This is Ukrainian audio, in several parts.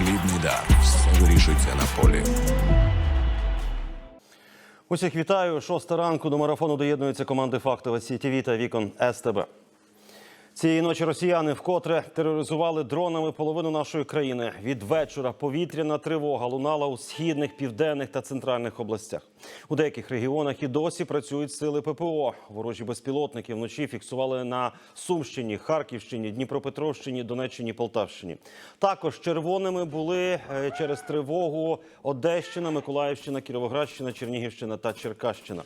Хлібний дар. Все вирішується на полі. Усіх вітаю. Шоста ранку до марафону доєднуються команди Фактова Сітіві та Вікон СТБ. Цієї ночі росіяни вкотре тероризували дронами половину нашої країни. Від вечора повітряна тривога лунала у східних, південних та центральних областях. У деяких регіонах і досі працюють сили ППО. Ворожі безпілотники вночі фіксували на Сумщині, Харківщині, Дніпропетровщині, Донеччині, Полтавщині. Також червоними були е, через тривогу Одещина, Миколаївщина, Кіровоградщина, Чернігівщина та Черкащина.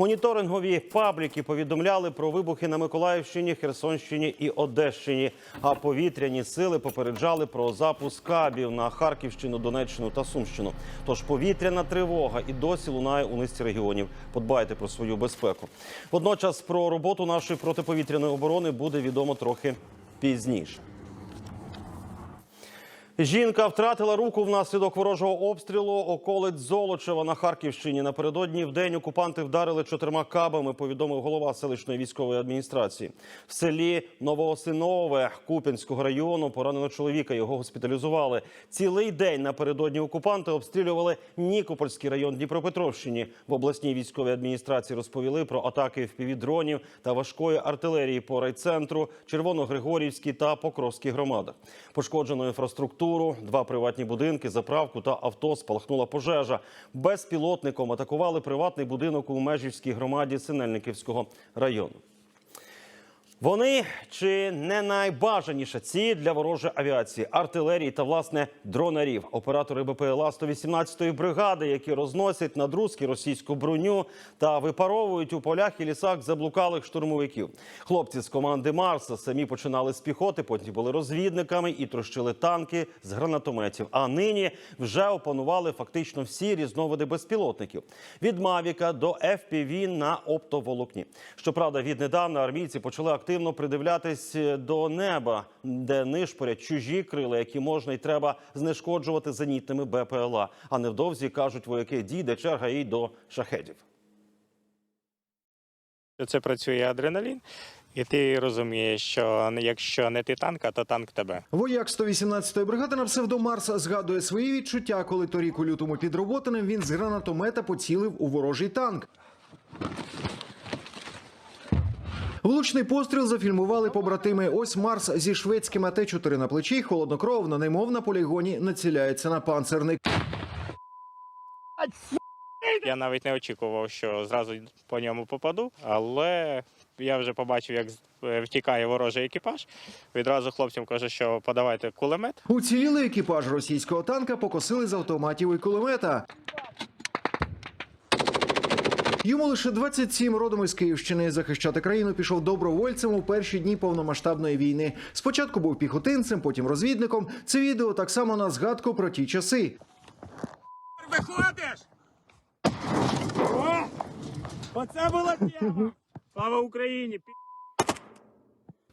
Моніторингові пабліки повідомляли про вибухи на Миколаївщині, Херсонщині і Одещині. А повітряні сили попереджали про запуск кабів на Харківщину, Донеччину та Сумщину. Тож повітряна тривога і досі лунає у низці регіонів. Подбайте про свою безпеку. Водночас про роботу нашої протиповітряної оборони буде відомо трохи пізніше. Жінка втратила руку внаслідок ворожого обстрілу околиць Золочева на Харківщині. Напередодні в день окупанти вдарили чотирма кабами. Повідомив голова селищної військової адміністрації. В селі Новоосинове Куп'янського району поранено чоловіка. Його госпіталізували. Цілий день напередодні окупанти обстрілювали Нікопольський район Дніпропетровщині. В обласній військовій адміністрації розповіли про атаки впівдронів та важкої артилерії по райцентру, Червоногригорівській та Покровській громадах. Пошкоджено інфраструктуру, два приватні будинки, заправку та авто спалахнула пожежа. Безпілотником атакували приватний будинок у Межівській громаді Синельниківського району. Вони чи не найбажаніша ціль для ворожої авіації, артилерії та власне дронарів. Оператори БПЛА 118-ї бригади, які розносять над руски російську броню та випаровують у полях і лісах заблукалих штурмовиків. Хлопці з команди Марса самі починали з піхоти, потім були розвідниками і трощили танки з гранатометів. А нині вже опанували фактично всі різновиди безпілотників від Мавіка до FPV на оптоволокні. Щоправда, віднедавна армійці почали активно придивлятись до неба, де нишпорять чужі крила, які можна і треба знешкоджувати зенітними БПЛА. А невдовзі кажуть вояки, дійде черга і до шахедів. Це працює адреналін, і ти розумієш, що якщо не ти танка, то танк тебе. Вояк 118-ї бригади на псевдомарс згадує свої відчуття, коли торік у лютому під Роботиним він з гранатомета поцілив у ворожий танк. Влучний постріл зафільмували побратими. Ось Марс зі шведським АТ-4 на плечі, холоднокровно, немов на полігоні, націляється на панцерник. Я навіть не очікував, що зразу по ньому попаду, але я вже побачив, як е, втікає ворожий екіпаж. Відразу хлопцям кажу, що подавайте кулемет. Уцілілий екіпаж російського танка покосили з автоматів і кулемета. Йому лише 27 родом із Київщини. Захищати країну пішов добровольцем у перші дні повномасштабної війни. Спочатку був піхотинцем, потім розвідником. Це відео так само на згадку про ті часи. Виходиш! О! Оце була тема! Слава Україні!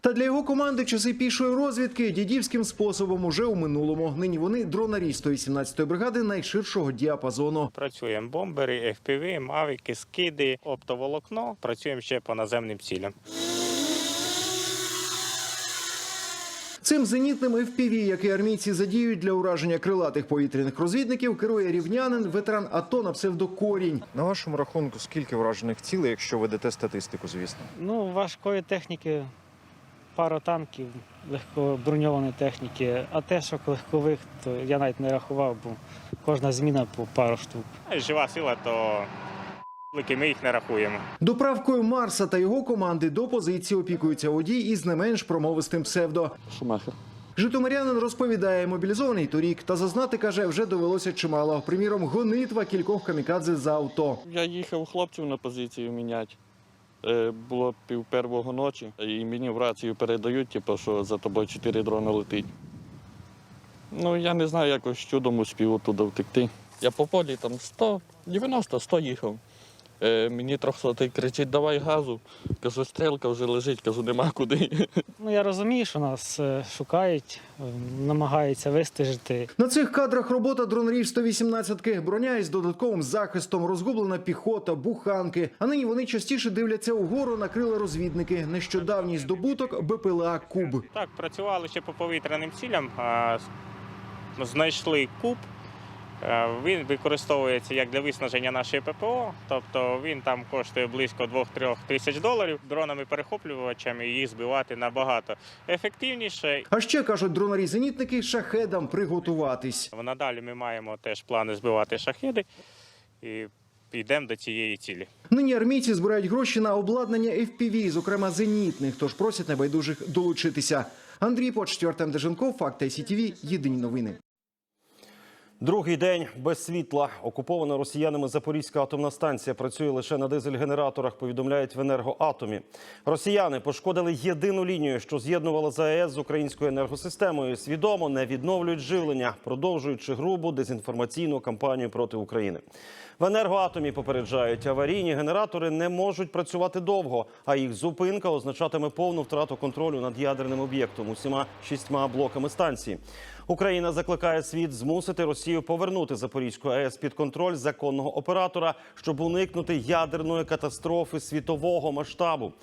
Та для його команди часи пішої розвідки дідівським способом уже у минулому. Нині вони дронарі 118-ї бригади найширшого діапазону. Працюємо бомбери, FPV, мавіки, скиди, оптоволокно. Працюємо ще по наземним цілям. Цим зенітним FPV, який армійці задіють для ураження крилатих повітряних розвідників, керує рівнянин, ветеран АТО на псевдокорінь. На вашому рахунку, скільки вражених цілей, якщо ведете статистику, звісно? Ну, важкої техніки, пара танків, легкоброньованої техніки, а те, що легкових, то я навіть не рахував, бо кожна зміна по пару штук. Жива сила, то ми їх не рахуємо. Доправкою Марса та його команди до позиції опікується водій із не менш промовистим псевдо. Шумахер. Житомирянин розповідає, мобілізований торік та зазнати каже, вже довелося чимало. Приміром, гонитва кількох камікадзе за авто. Я їхав хлопців на позицію міняти. Е, Було пів первого ночі, і мені в рацію передають, типу, що за тобою чотири дрони летить. Ну, я не знаю, якось чудом успів оттуда втекти. Я по полі там 100, 90-100 їхав. Е, мені трьохсотий кричить, давай газу. Кажу, стрілка вже лежить, кажу, нема куди. Ну, я розумію, що нас е, шукають, е, намагаються вистежити. На цих кадрах робота дронерів 118-ки. Броня із додатковим захистом, розгублена піхота, буханки. А нині вони частіше дивляться угору на крила розвідники. Нещодавній здобуток БПЛА Куб. Так, працювали ще по повітряним цілям. А знайшли куб. Е, Він використовується як для виснаження нашої ППО, тобто він там коштує близько 2-3 тисяч доларів. Дронами-перехоплювачами їх збивати набагато ефективніше. А ще кажуть дронарі-зенітники шахедам приготуватись. Надалі ми маємо теж плани збивати шахеди і йдемо до цієї цілі. Нині армійці збирають гроші на обладнання FPV, зокрема зенітних, тож просять небайдужих долучитися. Андрій Почтю, Артем Деженков, Факт ICTV, Єдині новини. Другий день без світла. Окупована росіянами Запорізька атомна станція працює лише на дизель-генераторах, повідомляють в енергоатомі. Росіяни пошкодили єдину лінію, що з'єднувала ЗАЕС з українською енергосистемою. Свідомо не відновлюють живлення, продовжуючи грубу дезінформаційну кампанію проти України. В енергоатомі попереджають, аварійні генератори не можуть працювати довго, а їх зупинка означатиме повну втрату контролю над ядерним об'єктом усіма шістьма блоками станції. Україна закликає світ змусити Росію повернути Запорізьку АЕС під контроль законного оператора, щоб уникнути ядерної катастрофи світового масштабу.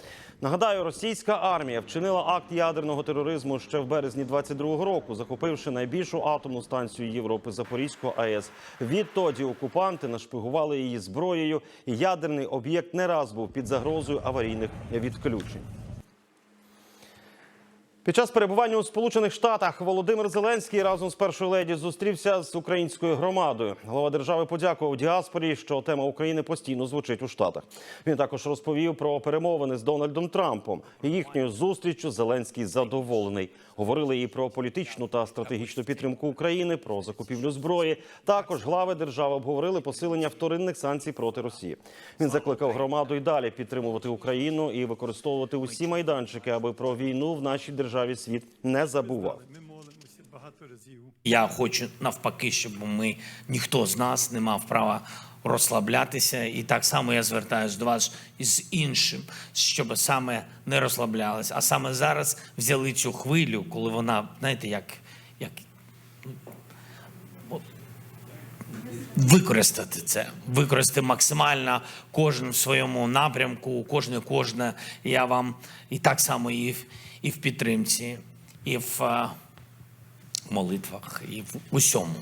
Нагадаю, російська армія вчинила акт ядерного тероризму ще в березні 22-го року, захопивши найбільшу атомну станцію Європи Запорізьку АЕС. Відтоді окупанти нашпигували її зброєю. і Ядерний об'єкт не раз був під загрозою аварійних відключень. Під час перебування у Сполучених Штатах Володимир Зеленський разом з першою леді зустрівся з українською громадою. Голова держави подякував діаспорі, що тема України постійно звучить у Штатах. Він також розповів про перемовини з Дональдом Трампом. І Їхньою зустріччю Зеленський задоволений. Говорили і про політичну та стратегічну підтримку України, про закупівлю зброї. Також глави держави обговорили посилення вторинних санкцій проти Росії. Він закликав громаду й далі підтримувати Україну і використовувати усі майданчики, аби про війну в нашій державі світ не забував. Я хочу навпаки, щоб ми ніхто з нас не мав права розслаблятися. І так само я звертаюся до вас із іншим, щоб саме не розслаблялись, а саме зараз взяли цю хвилю, коли вона, знаєте, як, як от, використати це, використати максимально кожен в своєму напрямку, кожне кожне. Я вам і так само в, і в підтримці, і в. е, молитвах і в усьому.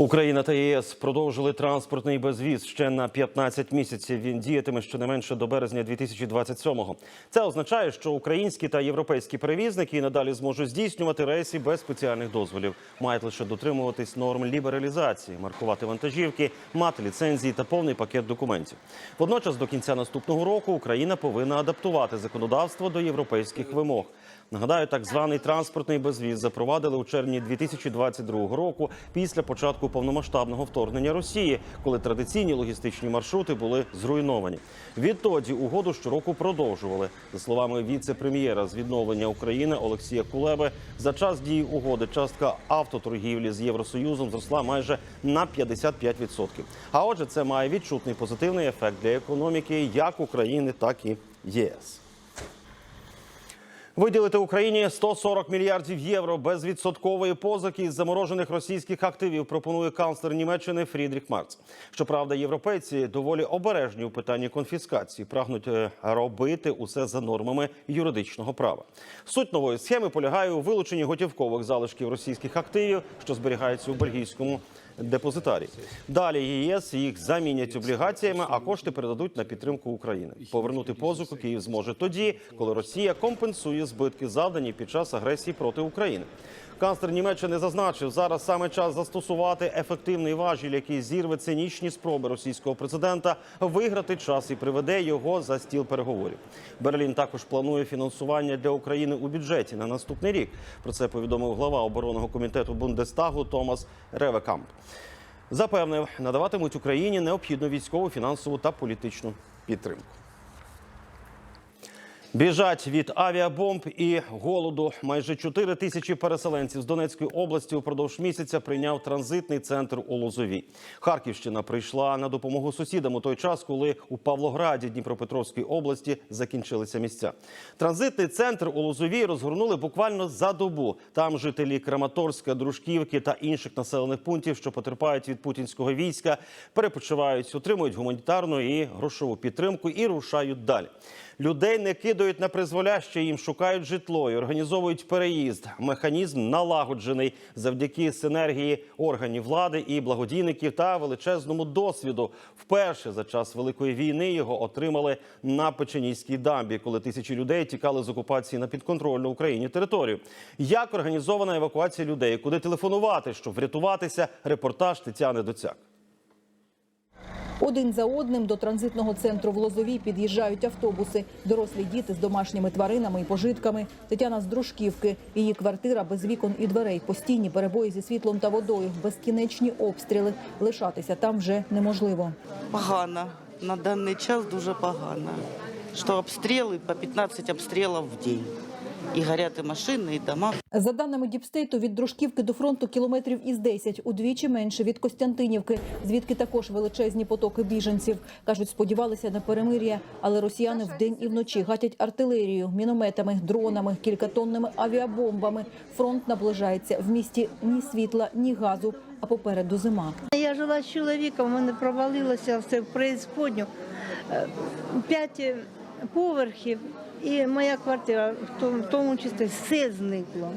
Україна та ЄС продовжили транспортний безвіз ще на 15 місяців. Він діятиме щонайменше до березня 2027-го. Це означає, що українські та європейські перевізники надалі зможуть здійснювати рейси без спеціальних дозволів. Мають лише дотримуватись норм лібералізації, маркувати вантажівки, мати ліцензії та повний пакет документів. Водночас, до кінця наступного року Україна повинна адаптувати законодавство до європейських вимог. Нагадаю, так званий транспортний безвіз запровадили у червні 2022 року після початку повномасштабного вторгнення Росії, коли традиційні логістичні маршрути були зруйновані. Відтоді угоду щороку продовжували. За словами віце-прем'єра з відновлення України Олексія Кулеби, за час дії угоди частка автоторгівлі з Євросоюзом зросла майже на 55%. А отже, це має відчутний позитивний ефект для економіки як України, так і ЄС. Виділити Україні 140 мільярдів євро безвідсоткової позики із заморожених російських активів пропонує канцлер Німеччини Фрідріх Марц. Щоправда, європейці доволі обережні у питанні конфіскації, прагнуть е, робити усе за нормами юридичного права. Суть нової схеми полягає у вилученні готівкових залишків російських активів, що зберігаються у бельгійському депозитарі. Далі ЄС їх замінять облігаціями, а кошти передадуть на підтримку України. Повернути позику Київ зможе тоді, коли Росія компенсує збитки, завдані під час агресії проти України. Канцлер Німеччини зазначив, зараз саме час застосувати ефективний важіль, який зірве цинічні спроби російського президента виграти час і приведе його за стіл переговорів. Берлін також планує фінансування для України у бюджеті на наступний рік. Про це повідомив глава оборонного комітету Бундестагу Томас Ревекамп. Запевнив, надаватимуть Україні необхідну військову, фінансову та політичну підтримку. Біжать від авіабомб і голоду. Майже 4 тисячі переселенців з Донецької області упродовж місяця прийняв транзитний центр у Лозові. Харківщина прийшла на допомогу сусідам у той час, коли у Павлограді Дніпропетровської області закінчилися місця. Транзитний центр у Лозові розгорнули буквально за добу. Там жителі Краматорська, Дружківки та інших населених пунктів, що потерпають від путінського війська, перепочивають, отримують гуманітарну і грошову підтримку і рушають далі. Людей не кидають на призволяще, їм шукають житло і організовують переїзд. Механізм налагоджений завдяки синергії органів влади і благодійників та величезному досвіду. Вперше за час великої війни його отримали на Печенійській дамбі, коли тисячі людей тікали з окупації на підконтрольну Україні територію. Як організована евакуація людей, куди телефонувати, щоб врятуватися? Репортаж Тетяни Доцяк. Один за одним до транзитного центру в Лозовій під'їжджають автобуси. Дорослі діти з домашніми тваринами і пожитками. Тетяна з Дружківки. Її квартира без вікон і дверей. Постійні перебої зі світлом та водою. Безкінечні обстріли. Лишатися там вже неможливо. Погано. На даний час дуже погано. Що обстріли по 15 обстрілів в день. І горять і машини, і дома. За даними Діпстейту, від Дружківки до фронту кілометрів із 10, удвічі менше від Костянтинівки, звідки також величезні потоки біженців. Кажуть, сподівалися на перемир'я, але росіяни вдень і вночі гатять артилерію, мінометами, дронами, кількатонними авіабомбами. Фронт наближається. В місті ні світла, ні газу, а попереду зима. Я жила з чоловіком, у мене провалилося все в преісподню. Е, П'ять поверхів і моя квартира, в тому, в тому числі все зникло.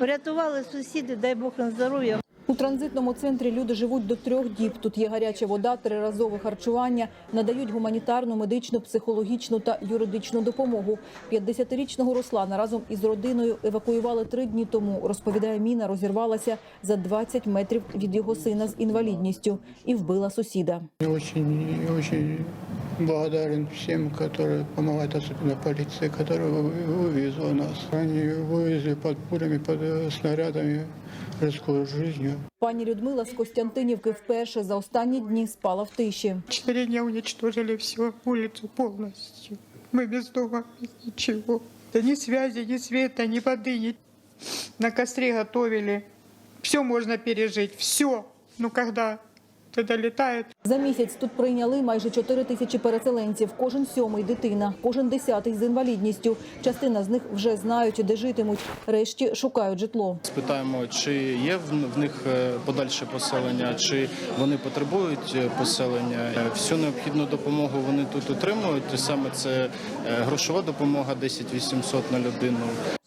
Врятували сусіди, дай Бог їм здоров'я. У транзитному центрі люди живуть до трьох діб. Тут є гаряча вода, триразове харчування, надають гуманітарну, медичну, психологічну та юридичну допомогу. 50-річного Руслана разом із родиною евакуювали три дні тому. Розповідає, міна розірвалася за 20 метрів від його сина з інвалідністю і вбила сусіда. Очень, очень благодарен всем, которые помогают, особенно полиции, которая вы- вывезла нас. Они вывезли под пулями, под э, снарядами, рискуя жизнью. Пані Людмила з Костянтинівки вперше за останні дні спала в тиші. Четыре дня уничтожили всю улицу полностью. Мы без дома, без ничего. Да ни связи, ни света, ни воды, ни... На костре готовили. Все можно пережить, все. Но когда это долетает, За місяць тут прийняли майже 4 тисячі переселенців. Кожен сьомий дитина, кожен десятий з інвалідністю. Частина з них вже знають, де житимуть. Решті шукають житло. Спитаємо, чи є в них е, подальше поселення, чи вони потребують е, поселення. Е, Всю необхідну допомогу вони тут отримують. Саме це грошова допомога 10 800 на людину.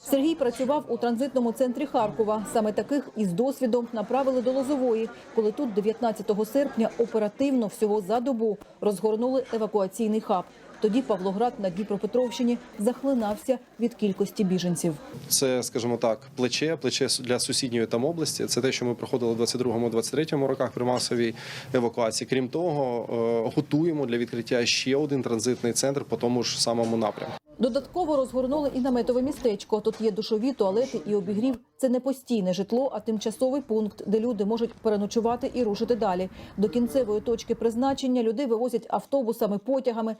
Сергій працював у транзитному центрі Харкова. Саме таких із досвідом направили до Лозової, коли тут 19 серпня оперативно всього за добу розгорнули евакуаційний хаб. Тоді Павлоград на Дніпропетровщині захлинався від кількості біженців. Це, скажімо так, плече, плече для сусідньої там області. Це те, що ми проходили в 22-23 роках при масовій евакуації. Крім того, е, готуємо для відкриття ще один транзитний центр по тому ж самому напрямку. Додатково розгорнули і наметове містечко. Тут є душові, туалети і обігрів. Це не постійне житло, а тимчасовий пункт, де люди можуть переночувати і рушити далі. До кінцевої точки призначення людей вивозять автобусами, потягами.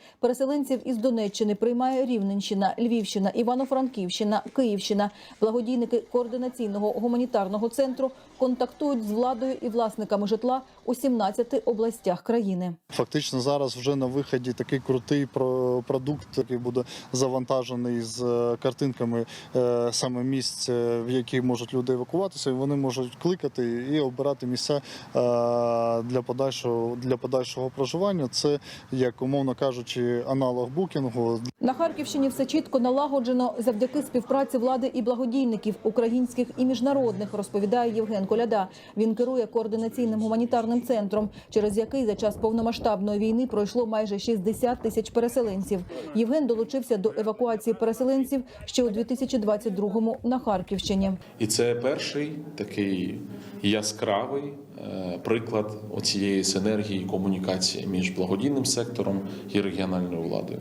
Переселенців із Донеччини приймає Рівненщина, Львівщина, Івано-Франківщина, Київщина. Благодійники координаційного гуманітарного центру контактують з владою і власниками житла у 17 областях країни. Фактично зараз вже на виході такий крутий про- продукт, який буде завантажений з е, картинками е, саме місць, е, в які можуть люди евакуватися. Вони можуть кликати і обирати місця для подальшого для подальшого проживання. Це як умовно кажучи, аналог букінгу. На Харківщині все чітко налагоджено завдяки співпраці влади і благодійників українських і міжнародних, розповідає Євген Коляда. Він керує координаційним гуманітарним центром, через який за час повномасштабної війни пройшло майже 60 тисяч переселенців. Євген долучився до евакуації переселенців ще у 2022-му на Харківщині. І це перший такий яскравий приклад оцієї синергії комунікації між благодійним сектором і регіональною владою.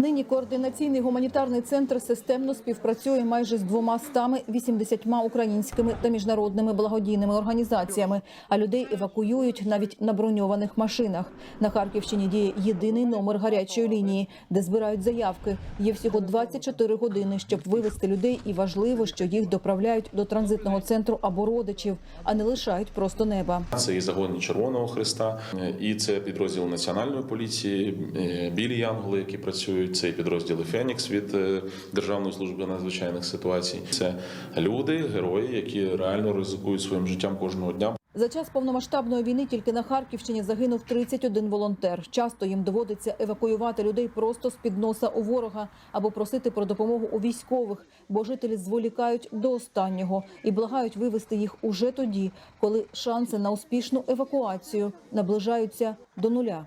Нині координаційний гуманітарний центр системно співпрацює майже з двома стами 80 українськими та міжнародними благодійними організаціями. А людей евакуюють навіть на броньованих машинах. На Харківщині діє єдиний номер гарячої лінії, де збирають заявки. Є всього 24 години, щоб вивезти людей, і важливо, що їх доправляють до транзитного центру або родичів, а не лишають просто неба. Це і загони Червоного Христа, і це підрозділ національної поліції, е, білі янголи, які працюють. Це і Фенікс від е, Державної служби надзвичайних ситуацій. Це люди, герої, які реально ризикують своїм життям кожного дня. За час повномасштабної війни тільки на Харківщині загинув 31 волонтер. Часто їм доводиться евакуювати людей просто з під носа у ворога або просити про допомогу у військових, бо жителі зволікають до останнього і благають вивезти їх уже тоді, коли шанси на успішну евакуацію наближаються до нуля.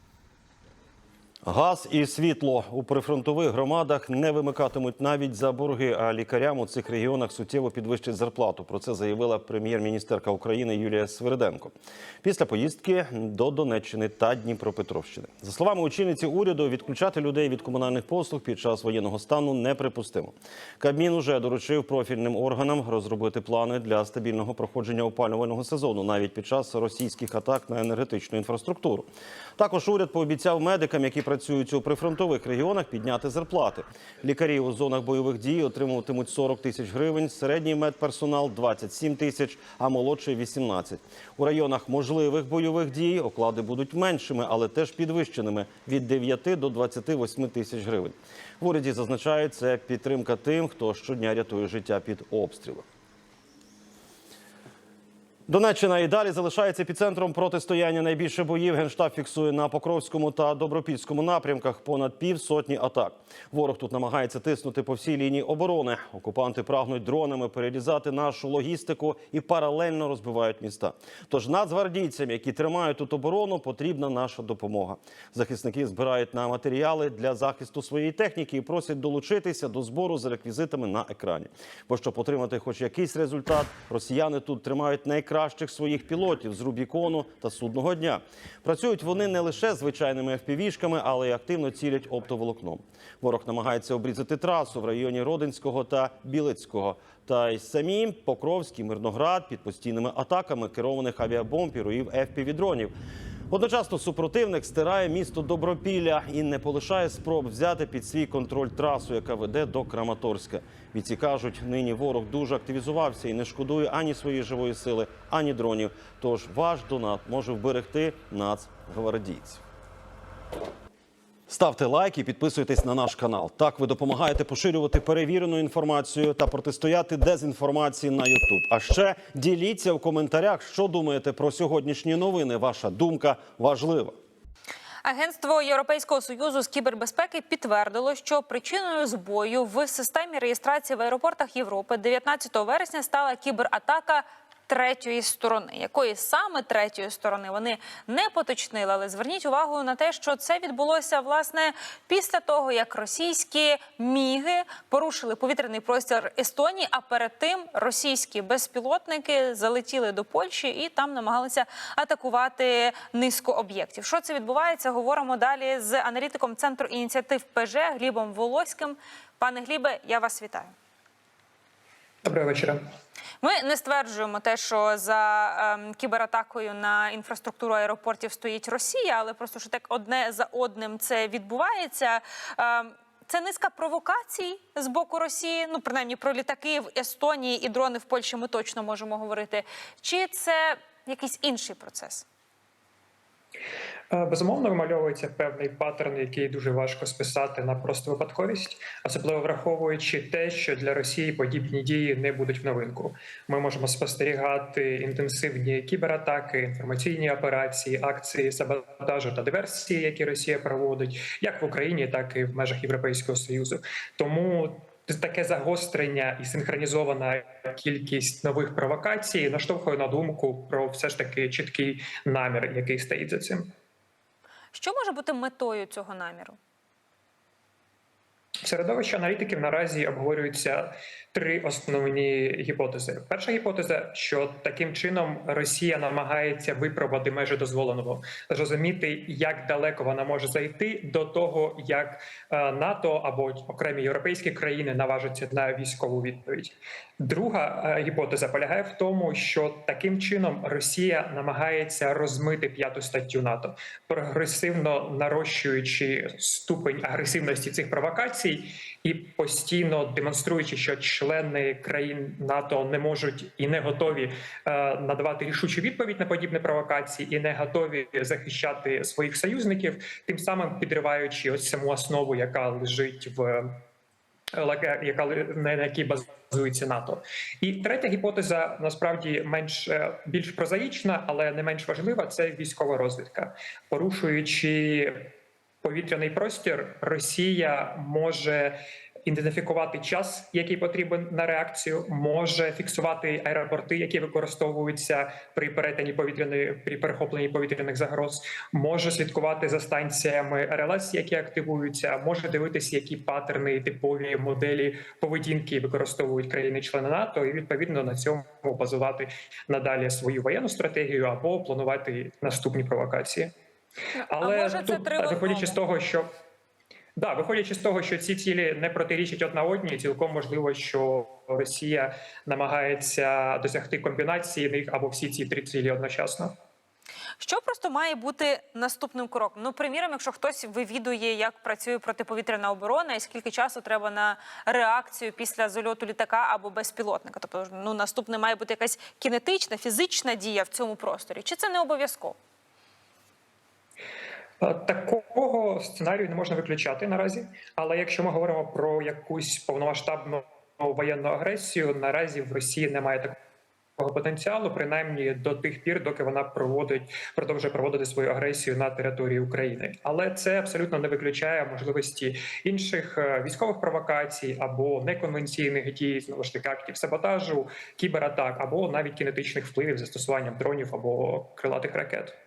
Газ і світло у прифронтових громадах не вимикатимуть навіть за борги, а лікарям у цих регіонах суттєво підвищать зарплату. Про це заявила прем'єр-міністерка України Юлія Свириденко після поїздки до Донеччини та Дніпропетровщини. За словами очільниці уряду, відключати людей від комунальних послуг під час воєнного стану неприпустимо. Кабмін уже доручив профільним органам розробити плани для стабільного проходження опалювального сезону, навіть під час російських атак на енергетичну інфраструктуру. Також уряд пообіцяв медикам, які працюють у прифронтових регіонах, підняти зарплати. Лікарі у зонах бойових дій отримуватимуть 40 тисяч гривень, середній медперсонал 27 тисяч, а молодший 18. У районах можливих бойових дій оклади будуть меншими, але теж підвищеними від 9 до 28 тисяч гривень. В уряді зазначають, це підтримка тим, хто щодня рятує життя під обстрілом. Донеччина і далі залишається епіцентром протистояння. Найбільше боїв генштаб фіксує на Покровському та Добропільському напрямках. Понад півсотні атак. Ворог тут намагається тиснути по всій лінії оборони. Окупанти прагнуть дронами перерізати нашу логістику і паралельно розбивають міста. Тож нацгвардійцям, які тримають тут оборону, потрібна наша допомога. Захисники збирають на матеріали для захисту своєї техніки і просять долучитися до збору за реквізитами на екрані. Бо щоб отримати хоч якийсь результат, росіяни тут тримають найкращих своїх пілотів з Рубікону та судного дня. Працюють вони не лише звичайними FPV-шками, але й активно цілять оптоволокном. Ворог намагається обрізати трасу в районі Родинського та Білицького. Та й самі Покровський, Мирноград під постійними атаками керованих авіабомб і руїв FPV-дронів. Одночасно супротивник стирає місто Добропілля і не полишає спроб взяти під свій контроль трасу, яка веде до Краматорська. Бійці кажуть, нині ворог дуже активізувався і не шкодує ані своєї живої сили, ані дронів. Тож ваш донат може вберегти нацгвардійців. Ставте лайк і підписуйтесь на наш канал. Так ви допомагаєте поширювати перевірену інформацію та протистояти дезінформації на YouTube. А ще діліться в коментарях, що думаєте про сьогоднішні новини. Ваша думка важлива. Агентство Європейського союзу з кібербезпеки підтвердило, що причиною збою в системі реєстрації в аеропортах Європи 19 вересня стала кібератака. Третьої сторони, якої саме третьої сторони вони не поточнили, але зверніть увагу на те, що це відбулося власне після того, як російські міги порушили повітряний простір Естонії. А перед тим російські безпілотники залетіли до Польщі і там намагалися атакувати низку об'єктів. Що це відбувається? Говоримо далі з аналітиком центру ініціатив ПЖ Глібом Волоським. Пане Глібе, я вас вітаю. Доброго вечора. Ми не стверджуємо те, що за ем, кібератакою на інфраструктуру аеропортів стоїть Росія, але просто що так одне за одним це відбувається. Ем, це низка провокацій з боку Росії. Ну принаймні про літаки в Естонії і дрони в Польщі ми точно можемо говорити. Чи це якийсь інший процес? Е, Безумовно, вимальовується певний паттерн, який дуже важко списати на просто випадковість, особливо враховуючи те, що для Росії подібні дії не будуть в новинку. Ми можемо спостерігати інтенсивні кібератаки, інформаційні операції, акції саботажу та диверсії, які Росія проводить, як в Україні, так і в межах Європейського союзу. Тому таке загострення і синхронізована кількість нових провокацій наштовхує на думку про все ж таки чіткий намір, який стоїть за цим. Що може бути метою цього наміру? В середовищі аналітиків наразі обговорюються три основні гіпотези. Перша гіпотеза, що таким чином Росія намагається випробувати межі дозволеного, зрозуміти, як далеко вона може зайти до того, як е, НАТО або окремі європейські країни наважаться на військову відповідь. Друга е, гіпотеза полягає в тому, що таким чином Росія намагається розмити п'яту статтю НАТО, прогресивно нарощуючи ступень агресивності цих провокацій і постійно демонструючи, що члени країн НАТО не можуть і не готові е, надавати рішучу відповідь на подібні провокації, і не готові захищати своїх союзників, тим самим підриваючи ось саму основу, яка лежить в яка на якій базується НАТО. І третя гіпотеза насправді менш е, більш прозаїчна, але не менш важлива це військова розвідка, порушуючи повітряний простір, Росія може ідентифікувати час, який потрібен на реакцію, може фіксувати аеропорти, які використовуються при перетині повітряної при перехопленні повітряних загроз, може слідкувати за станціями РЛС, які активуються, може дивитися, які паттерни, типові моделі поведінки використовують країни-члени НАТО, і відповідно на цьому базувати надалі свою воєнну стратегію або планувати наступні провокації. Але а може це тут, виходячи з того, що да, виходячи з того, що ці цілі не протирічать одна одній, цілком можливо, що Росія намагається досягти комбінації них або всі ці три цілі одночасно. Що просто має бути наступним кроком? Ну, приміром, якщо хтось вивідує, як працює протиповітряна оборона, і скільки часу треба на реакцію після зальоту літака або безпілотника. Тобто, ну наступне має бути якась кінетична, фізична дія в цьому просторі. Чи це не обов'язково? Е, Такого сценарію не можна виключати наразі. Але якщо ми говоримо про якусь повномасштабну воєнну агресію, наразі в Росії немає такого потенціалу, принаймні до тих пір, доки вона проводить продовжує проводити свою агресію на території України. Але це абсолютно не виключає можливості інших е, військових провокацій або неконвенційних дій, знову ж таки актів саботажу, кібератак або навіть кінетичних впливів застосуванням дронів або крилатих ракет.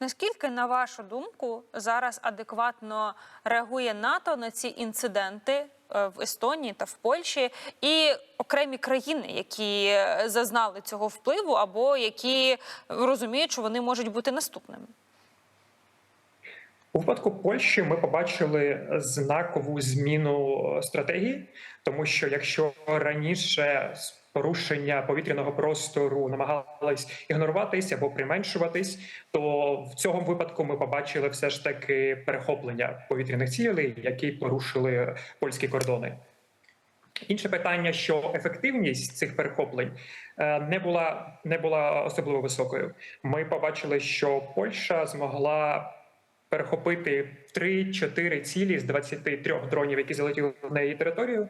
Наскільки, на вашу думку, зараз адекватно реагує НАТО на ці інциденти е, в Естонії та в Польщі і окремі країни, які е, зазнали цього впливу, або які розуміють, що вони можуть бути наступними? У випадку Польщі ми побачили знакову зміну стратегії, тому що якщо раніше порушення повітряного простору намагались ігноруватись або применшуватись, то в цьому випадку ми побачили все ж таки перехоплення повітряних цілей, які порушили польські кордони. Інше питання, що ефективність цих перехоплень е, не була не була особливо високою. Ми побачили, що Польща змогла перехопити 3-4 цілі з 23 дронів, які залетіли на її територію,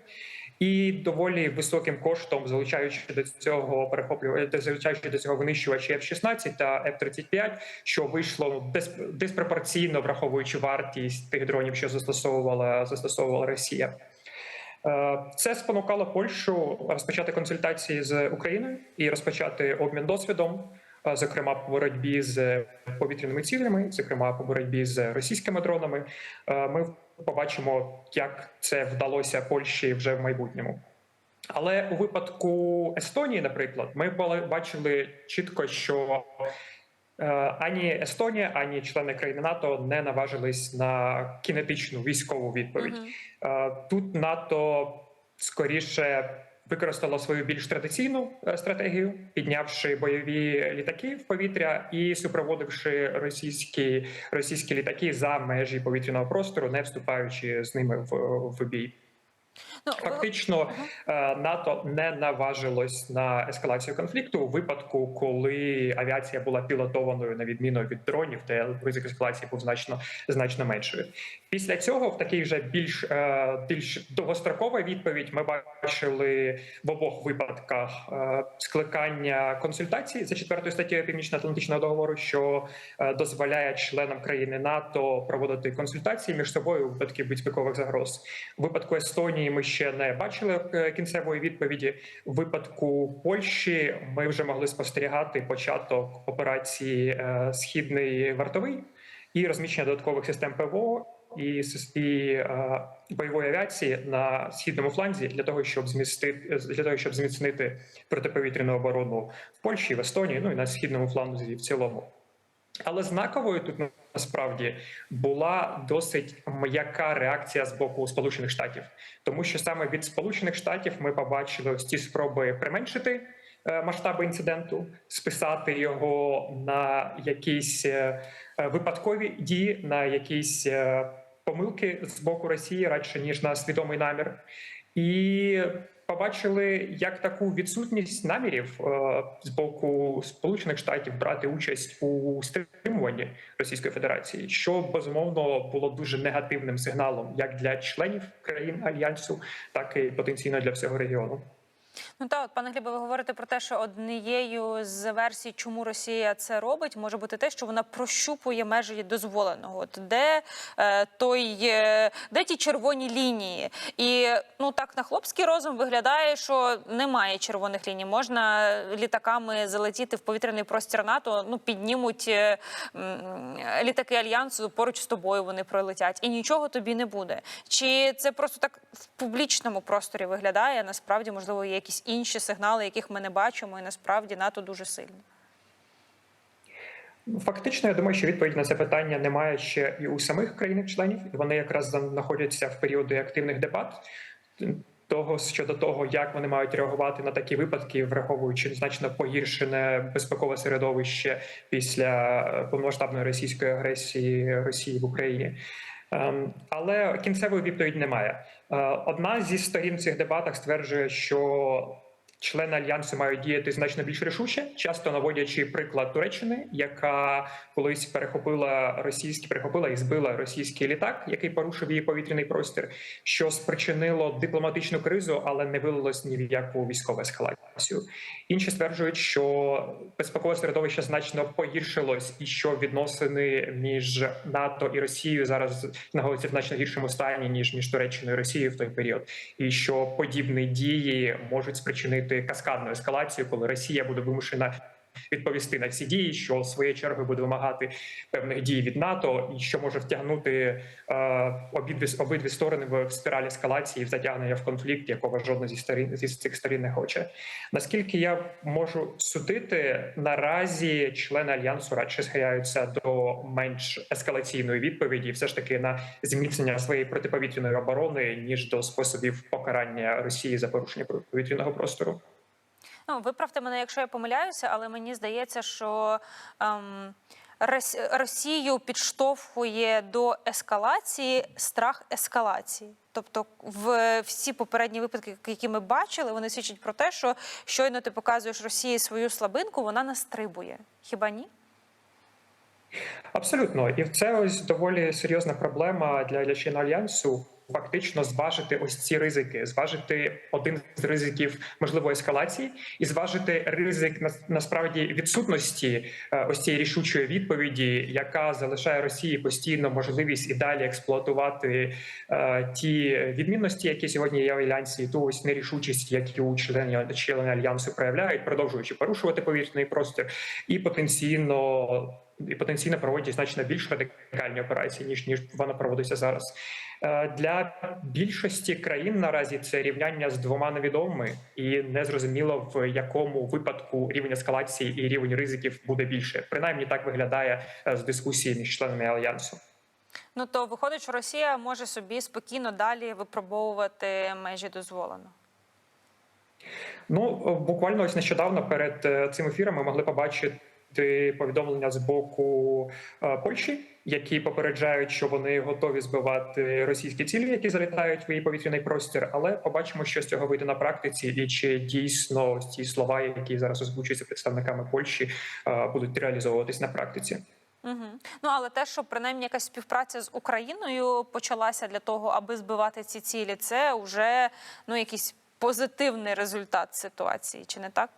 і доволі високим коштом, залучаючи до цього перехоплювання, залучаючи до цього винищувачі F-16 та F-35, що вийшло дис- диспропорційно враховуючи вартість тих дронів, що застосовувала застосовувала Росія. Е, Це спонукало Польщу розпочати консультації з Україною і розпочати обмін досвідом, е, зокрема по боротьбі з повітряними цілями, зокрема по боротьбі з російськими дронами. Е, Ми побачимо, як це вдалося Польщі вже в майбутньому. Але у випадку Естонії, наприклад, ми бачили чітко, що е, ані Естонія, ані члени країни НАТО не наважились на кінетичну військову відповідь. Е, Тут НАТО скоріше використало свою більш традиційну е, стратегію, піднявши бойові літаки в повітря і супроводивши російські російські літаки за межі повітряного простору, не вступаючи з ними в, в бій. Фактично е, НАТО не наважилось на ескалацію конфлікту у випадку, коли авіація була пілотованою на відміну від дронів, де ризик ескалації був значно значно меншою. Після цього, в такій вже більш е, більш довгострокова відповідь, ми бачили в обох випадках е, скликання консультацій за четвертою статтею Північно-Атлантичного договору, що е, дозволяє членам країни НАТО проводити консультації між собою у випадку безпекових загроз. У випадку Естонії ми ще не бачили кінцевої відповіді. У випадку Польщі ми вже могли спостерігати початок операції Східний вартовий і розміщення додаткових систем ПВО і, і е, бойової авіації на східному фланзі для того, щоб змістити для того, щоб зміцнити протиповітряну оборону в Польщі, в Естонії, ну і на східному фланзі в цілому. Але знаковою тут насправді була досить м'яка реакція з боку Сполучених Штатів, тому що саме від Сполучених Штатів ми побачили ось ці спроби применшити е, масштаби інциденту, списати його на якісь е, випадкові дії, на якісь помилки з боку Росії радше ніж на свідомий намір. і побачили як таку відсутність намірів е, з боку Сполучених Штатів брати участь у стримуванні Російської Федерації, що безумовно було дуже негативним сигналом як для членів країн альянсу, так і потенційно для всього регіону. Ну та от пане Глібе, ви говорите про те, що однією з версій, чому Росія це робить, може бути те, що вона прощупує межі дозволеного. От де е, той, е, де ті червоні лінії, і ну так на хлопський розум виглядає, що немає червоних ліній. Можна літаками залетіти в повітряний простір НАТО. Ну піднімуть е, м, літаки альянсу поруч з тобою. Вони пролетять, і нічого тобі не буде. Чи це просто так в публічному просторі виглядає? Насправді, можливо, є якісь інші сигнали, яких ми не бачимо, і насправді НАТО дуже сильно. Фактично, я думаю, що відповідь на це питання немає ще і у самих країнах-членів. І Вони якраз знаходяться в періоди активних дебат. Того щодо того, як вони мають реагувати на такі випадки, враховуючи значно погіршене безпекове середовище після е, повномасштабної російської агресії Росії в Україні. Ем, Але кінцевої відповіді немає. Е, Одна зі сторін в цих дебатах стверджує, що члени альянсу мають діяти значно більш рішуче, часто наводячи приклад Туреччини, яка колись перехопила російський, перехопила і збила російський літак, який порушив її повітряний простір, що спричинило дипломатичну кризу, але не вилилось ні в яку військову ескалацію. Інші стверджують, що безпекове середовище значно погіршилось, і що відносини між НАТО і Росією зараз знаходяться в значно гіршому стані ніж між Туреччиною і Росією в той період, і що подібні дії можуть спричинити каскадну ескалацію, коли Росія буде вимушена. Відповісти на ці дії, що своєю чергою буде вимагати певних дій від НАТО, і що може втягнути е, обидві обидві сторони в спіраль ескалації, в затягнення в конфлікт, якого жодна зі сторін зі цих сторін не хоче. Наскільки я можу судити, наразі члени альянсу радше схиляються до менш ескалаційної відповіді, все ж таки на зміцнення своєї протиповітряної оборони ніж до способів покарання Росії за порушення повітряного простору. Ну, виправте мене, якщо я помиляюся, але мені здається, що ем, Росію підштовхує до ескалації страх ескалації. Тобто, в всі попередні випадки, які ми бачили, вони свідчать про те, що щойно ти показуєш Росії свою слабинку, вона настрибує. Хіба ні? Абсолютно, і це ось доволі серйозна проблема для, члена альянсу. Фактично зважити ось ці ризики, зважити один з ризиків можливої ескалації, і зважити ризик на- насправді відсутності е, ось цієї рішучої відповіді, яка залишає Росії постійно можливість і далі експлуатувати е, ті відмінності, які сьогодні є в альянсі, і ту ось нерішучість, які у члені члени альянсу проявляють, продовжуючи порушувати повітряний простір, і потенційно і потенційно проводять значно більш радикальні операції ніж ніж вона проводиться зараз. Е, Для більшості країн наразі це рівняння з двома невідомими, і незрозуміло в якому випадку рівень ескалації і рівень ризиків буде більше. Принаймні так виглядає е, з дискусії між членами альянсу. Ну то виходить, що Росія може собі спокійно далі випробовувати межі дозволено. Ну буквально ось нещодавно перед е, цим ефіром ми могли побачити повідомлення з боку е, Польщі, які попереджають, що вони готові збивати російські цілі, які залітають в її повітряний простір. Але побачимо, що з цього вийде на практиці, і чи дійсно ці слова, які зараз озвучуються представниками Польщі, е, будуть реалізовуватись на практиці. Угу. Ну але те, що принаймні якась співпраця з Україною почалася для того, аби збивати ці цілі, це вже ну якийсь позитивний результат ситуації, чи не так?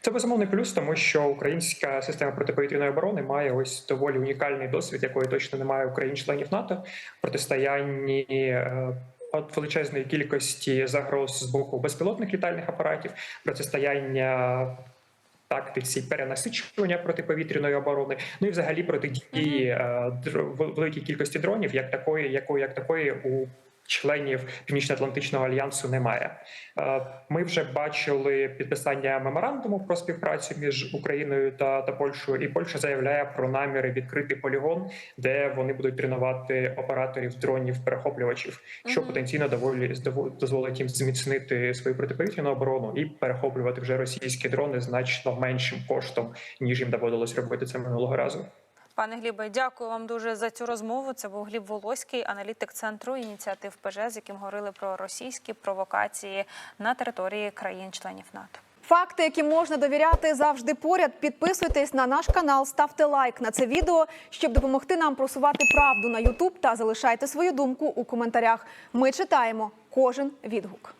Це безумовний плюс, тому що українська система протиповітряної оборони має ось доволі унікальний досвід, якої точно немає у країн-членів НАТО в протистоянні. е, От величезної кількості загроз з боку безпілотних літальних апаратів, протистояння тактиці перенасичування протиповітряної оборони, ну і взагалі протидії е, великій кількості дронів, як такої, якої як такої у членів Північно-Атлантичного альянсу немає. Е, Ми вже бачили підписання меморандуму про співпрацю між Україною та, та Польщею, і Польща заявляє про наміри відкрити полігон, де вони будуть тренувати операторів дронів перехоплювачів, що потенційно доволі дозволить їм зміцнити свою протиповітряну оборону і перехоплювати вже російські дрони значно меншим коштом, ніж їм доводилось робити це минулого разу. Пане Глібе, дякую вам дуже за цю розмову. Це був Гліб Волоський, аналітик центру ініціатив ПЖ, з яким говорили про російські провокації на території країн-членів НАТО. Факти, які можна довіряти, завжди поряд. Підписуйтесь на наш канал, ставте лайк на це відео, щоб допомогти нам просувати правду на Ютуб та залишайте свою думку у коментарях. Ми читаємо кожен відгук.